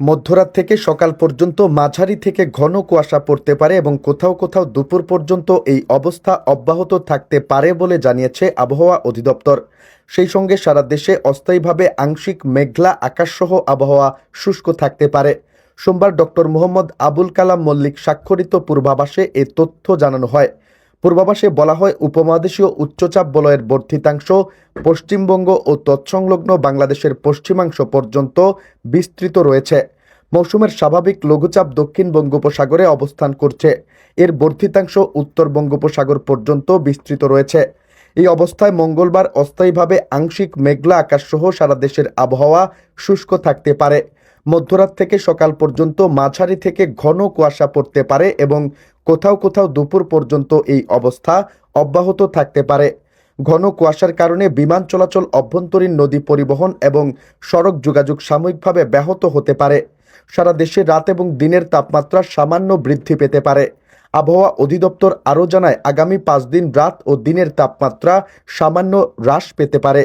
মধ্যরাত থেকে সকাল পর্যন্ত মাঝারি থেকে ঘন কুয়াশা পড়তে পারে এবং কোথাও কোথাও দুপুর পর্যন্ত এই অবস্থা অব্যাহত থাকতে পারে বলে জানিয়েছে আবহাওয়া অধিদপ্তর। সেই সঙ্গে সারা দেশে অস্থায়ীভাবে আংশিক মেঘলা আকাশসহ আবহাওয়া শুষ্ক থাকতে পারে। সোমবার ডক্টর মোহাম্মদ আবুল কালাম মল্লিক স্বাক্ষরিত পূর্বাভাসে এ তথ্য জানানো হয়। পূর্বাভাসে বলা হয়, উপমহাদেশীয় উচ্চচাপ বলয়ের বর্ধিতাংশ পশ্চিমবঙ্গ ও তৎসংলগ্ন বাংলাদেশের পশ্চিমাংশ পর্যন্ত বিস্তৃত রয়েছে। মৌসুমের স্বাভাবিক লঘুচাপ দক্ষিণ বঙ্গোপসাগরে অবস্থান করছে। এর বর্ধিতাংশ উত্তর বঙ্গোপসাগর পর্যন্ত বিস্তৃত রয়েছে। এই অবস্থায় মঙ্গলবার অস্থায়ীভাবে আংশিক মেঘলা আকাশসহ সারা দেশের আবহাওয়া শুষ্ক থাকতে পারে। মধ্যরাত থেকে সকাল পর্যন্ত মাঝারি থেকে ঘন কুয়াশা পড়তে পারে এবং কোথাও কোথাও দুপুর পর্যন্ত এই অবস্থা অব্যাহত থাকতে পারে। ঘন কুয়াশার কারণে বিমান চলাচল অভ্যন্তরীণ নদী পরিবহন এবং সড়ক যোগাযোগ সাময়িকভাবে ব্যাহত হতে পারে। সারা দেশে রাত এবং দিনের তাপমাত্রা সামান্য বৃদ্ধি পেতে পারে। আবহাওয়া অধিদপ্তর আরও জানায়, আগামী পাঁচ দিন রাত ও দিনের তাপমাত্রা সামান্য হ্রাস পেতে পারে।